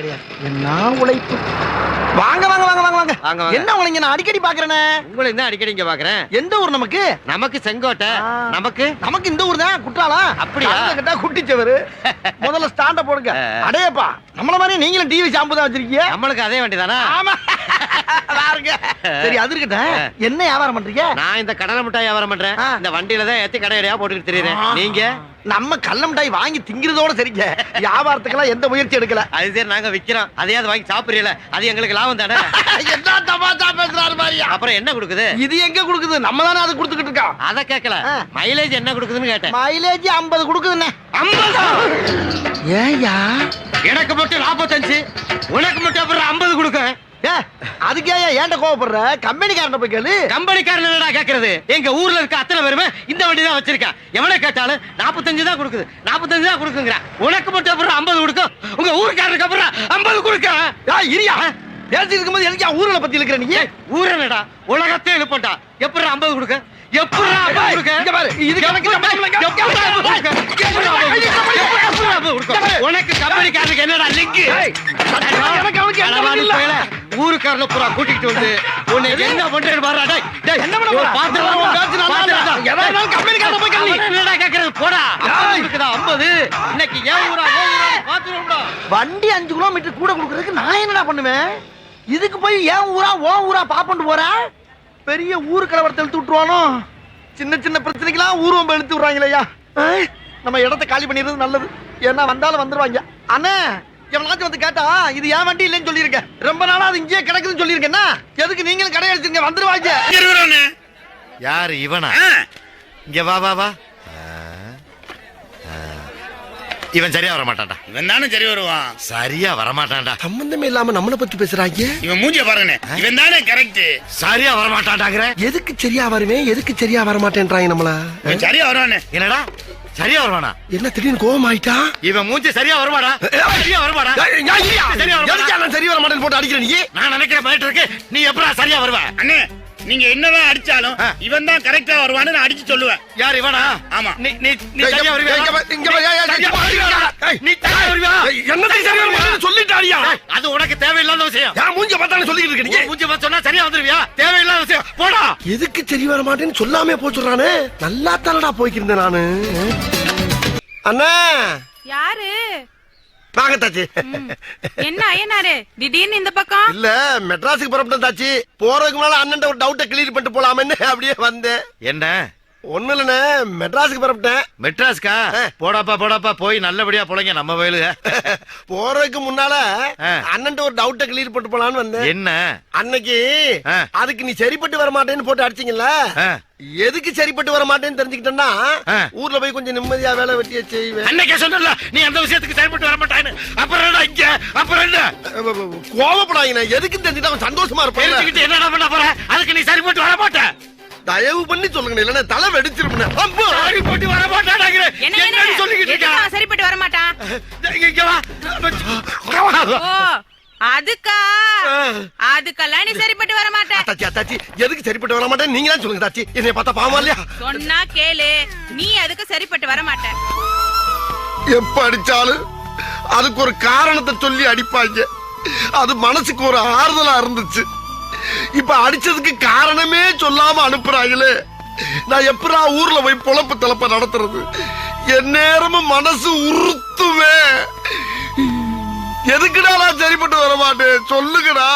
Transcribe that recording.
கிடையாது. என்ன உழைப்பு? வாங்க வாங்க வாங்க வாங்க வாங்க. வாங்க, வாங்க. என்ன உழைங்க நான் அடிக்கடி பாக்குறேனே. உங்களை என்ன அடிக்கடி இங்க பாக்குறேன்? எந்த ஊர் நமக்கு? நமக்கு செங்கோட்டை. ஆ. நமக்கு? நமக்கு இந்த ஊர் தான் குற்றாலம்? அப்படியா? காலைல கேட்டா குட்டிச்சவரு. முதல்ல ஸ்டாண்ட போடுங்க. ஆ. அடேப்பா நம்மள மாதிரி நீங்களும் டிவி ஷாம்பு தான் வச்சிருக்கீங்க. நம்மளுக்கு அதே வண்டிதானா? ஆமா. பாருங்க. சரி என்ன வியாபாரம் பண்றீங்க? நான் இந்த கடலை மிட்டாய் வியாபாரம் பண்றேன். இந்த வண்டியில தான் ஏத்தி கடையடையா போட்டுக்கிட்டு தெரியுறேன். நீங்க? நம்ம கள்ள மிட்டாய் வாங்கி திங்கிறதோட சரிங்க. வியாபாரத்துக்கெல்லாம் எந்த முயற்சி எடுக்கல. அது சரி நாங்க விக்கிறோம். அதையாவது வாங்கி சாப்பிடுறீல அது எங்களுக்கு லாபம் தானே? என்ன தமாஷா பேசுறாரு மாதிரியா அப்புறம் என்ன கொடுக்குது? இது எங்க கொடுக்குது? நம்ம தானே அது கொடுத்துக்கிட்டு இருக்கோம். அத கேட்கல. மைலேஜ் என்ன கொடுக்குதுன்னு கேட்டேன். மைலேஜ் 50 கொடுக்குதுண்ணே. ஏயா எனக்கு மட்டும் நாற்பத்தஞ்சு உனக்கு மட்டும் அப்புறம் ஐம்பது கொடுக்க ஏ அதுக்கே ஏன்ட கோவப்படுற? கம்பெனிக்காரன் போய் கேளு. கம்பெனிக்காரன் என்னடா கேக்குறது? எங்க ஊர்ல இருக்க அத்தனை பேருமே இந்த வண்டி தான் வச்சிருக்கேன். எவனை கேட்டாலும் நாற்பத்தஞ்சு தான் கொடுக்குது. நாற்பத்தஞ்சு தான் கொடுக்குங்கிற. உனக்கு மட்டும் அப்புறம் ஐம்பது கொடுக்கும் உங்க ஊருக்காரருக்கு அப்புறம் ஐம்பது கொடுக்க. இரியா. பேசிட்டு இருக்கும்போது எனக்கு ஊர்ல பத்தி இருக்கிற நீ? ஊரனடா. உலகத்தை எழுப்பண்டா எப்படி ஐம்பது கொடுக்க? எப்படி ஐம்பது கொடுக்க? பாரு, இதுக்கு எனக்கு? உனக்கு கம்பெனிக்காரனுக்கு என்னடா லிங்க் ஊருக்காரன பூரா கூட்டிட்டு வந்து உன்னை என்ன பண்றேன்னு பாருடா டேய் டேய் என்ன பண்ண போற? பாத்துடா உன் பேச்சு நல்லா இல்ல. எதா இருந்தாலும் கம்பெனிக்காரன் போய் கேளு. என்னடா கேக்குறது? போடா. ஏய். இருக்குதா 50 இன்னைக்கு ஏன் ஊரா? ஓ ஊரா? பாத்துறோம்டா வண்டி அஞ்சு கிலோமீட்டர் கூட கொடுக்கறதுக்கு நான் என்னடா பண்ணுவேன்? இதுக்கு போய் ஏன் ஊரா ஓ ஊரா பாப்பண்டு போறேன் பெரிய ஊரு கலவரத்தை இழுத்து விட்டுருவானோ? சின்ன சின்ன பிரச்சனைக்கெல்லாம் ஊர்வம்பம் இழுத்து விடுறாங்களேயா ஏய், நம்ம இடத்த காலி பண்ணிடுறது நல்லது. ஏன்னா வந்தாலும் வந்துருவாங்க. அண்ணே எவனாச்சும் வந்து கேட்டா இது ஏன் வண்டி இல்லைன்னு சொல்லியிருக்கேன் ரொம்ப நாளா அது இங்கேயே கிடக்குதுன்னு சொல்லியிருக்கேன்னா எதுக்கு நீங்களும் கடை அடிச்சிருங்க வந்துருவாங்க. யாரு இவனா? இங்க வா வா வா. இவன் சரியா வர மாட்டான்டா இவன் தானே சரி வருவான். சரியா வர மாட்டான்டா சம்பந்தமே இல்லாம நம்மளை பத்தி பேசுறாங்க இவன் மூஞ்சிய பாருங்கண்ணே. இவன் தானே கரெக்ட் சரியா வர மாட்டான்டாங்கிற எதுக்கு சரியா வருவேன் எதுக்கு சரியா வர மாட்டேன்றாங்க நம்மள சரியா வருவானே. என்னடா? சரியா வருவானா? என்ன திடீர்னு கோவம் ஆயிட்டா இவன் மூஞ்சி சரியா வருமாடா? சரியா வருமாடா? சரியா வருமாடா? எதுக்கு நான் சரி வர மாட்டேன்னு போட்டு அடிக்கிற நீ? நான் நினைக்கிற மாதிரி இருக்கு. நீ எப்படா சரியா வருவ? அண்ணே நீங்க என்னதான் அடிச்சாலும். இவன் தான் கரெக்டா வருவான்னு நான் அடிச்சு சொல்லுவேன். யார் இவனா? ஆமா. நீ நீ நீ சரியா வருவியா? நீ சொல்லிட்டாடியா ஏய், அது உனக்கு தேவையில்லாத விஷயம். என் மூஞ்ச சொல்லிட்டு இருக்க நீ? உன் மூஞ்சி பார்த்து சொன்னா சரியா வந்துருவியா? தேவையில்லாத விஷயம். போடா. எதுக்கு சரி வர மாட்டேன்னு சொல்லாமே போச்சுறானே நல்லா தானடா போய்க்கிருந்தேன் நானு. அண்ணா. யாரு? வாங்க தாச்சி என்ன ஐயனாரு? திடீர்னு இந்த பக்கம்? இல்ல மெட்ராஸுக்கு புறப்பட்டேன் தாச்சி போறதுக்கு முன்னால அண்ணன் ஒரு டவுட்டை கிளியர் பண்ணிட்டு போலாமேன்னு அப்படியே வந்தேன். என்ன? ஒண்ணு இல்லண்ணே மெட்ராஸுக்கு புறப்பட்டேன். மெட்ராஸ்கா ஆ. போடாப்பா போடாப்பா போய் நல்லபடியா போலங்க நம்ம வயலுக. போறதுக்கு முன்னால. அண்ணன் ஒரு டவுட்டை கிளியர் பண்ணிட்டு போலான்னு வந்தேன். என்ன? அன்னைக்கு. அதுக்கு நீ சரிப்பட்டு வர மாட்டேன்னு போட்டு அடிச்சீங்கல்ல. எதுக்கு சரிப்பட்டு வர மாட்டேன்னு தெரிஞ்சுக்கிட்டேன்னா. ஊர்ல போய் கொஞ்சம் நிம்மதியா வேலை வெட்டிய செய்வேன். அன்னைக்கே சொன்னல நீ அந்த விஷயத்துக்கு செயல்பட்டு வர மாட்டான்னு அப்புறம் என்ன இங்க? அப்புறம் என்ன? கோவப்படாதீங்க எதுக்கு தெரிஞ்சுட்டு அவன் சந்தோஷமா இருப்பான் என்னடா பண்ண போற? அதுக்கு நீ சரிப்பட்டு வர மாட்ட தயவு பண்ணி சொல்லுங்க இல்லன்னா தலை வெடிச்சிருப்பேன் அப்போ சரிப்பட்டு வர மாட்டாடாங்கிற என்ன என்னன்னு என்ன? சொல்லிக்கிட்டு இருக்கா? சரிப்பட்டு வர மாட்டான் இங்க இங்க வா. ஓ அதுக்கா? அதுக்கெல்லாம் நீ சரிப்பட்டு வர மாட்ட தாச்சி தாச்சி எதுக்கு சரிப்பட்டு வர மாட்டேன் நீங்க தான் சொல்லுங்க தாச்சி என்னைய பார்த்தா பாவமா இல்லையா? சொன்னா கேளு. நீ அதுக்கு சரிப்பட்டு வர மாட்ட எப்ப அடிச்சாலும் அதுக்கு ஒரு காரணத்தை சொல்லி அடிப்பாங்க. அது மனசுக்கு ஒரு ஆறுதலா இருந்துச்சு. இப்ப அடிச்சதுக்கு காரணமே சொல்லாம அனுப்புறாங்களே. நான் எப்படா ஊர்ல போய் பொழப்பு தலைப்ப நடத்துறது? என் நேரமும் மனசு உறுத்துவே எதுக்குடா நான் சரிப்பட்டு வர மாட்டேன் சொல்லுங்கடா.